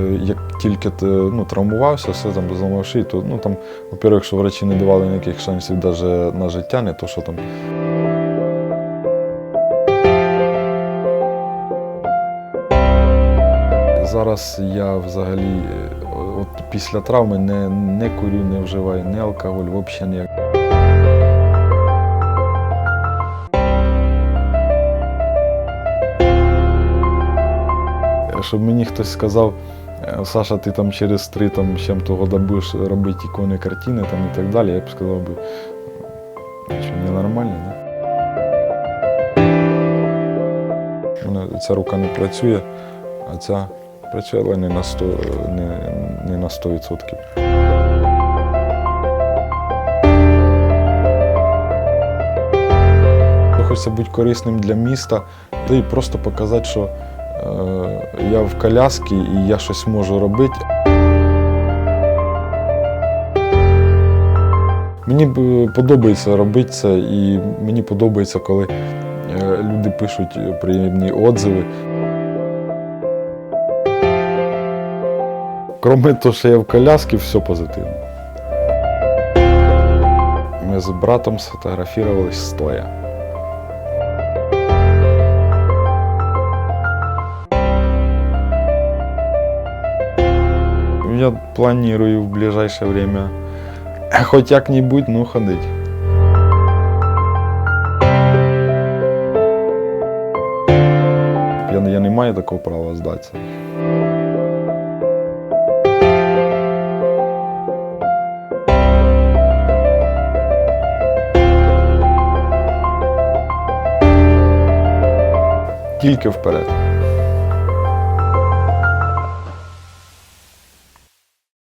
Е, Як тільки ти ну, травмувався, все там зламав то ну там, во-первых, що врачі не давали ніяких шансів навіть на життя, не то що там. Зараз я взагалі е, от після травми не, не курю, не вживаю ні алкоголь, взагалі ніяк. Щоб мені хтось сказав, «Е, Саша, ти там через три там, з чим-то года будеш робити ікони, картини там, і так далі, я б сказав би, що ненормально, да? Мене ця рука не працює, а ця працює, але не на 100, не, не на 100%. Хочеться бути корисним для міста, та й просто показати, що я в коляскі і я щось можу робити. Мені подобається робити це, і мені подобається, коли е, люди пишуть приємні отзиви. Кроме того, що я в коляскі, все позитивно. Ми з братом сфотографувались стоя. Я планирую в ближайшее время хоть як-нибудь, ну, ходить. Я не маю такого права здатися. Тільки вперед.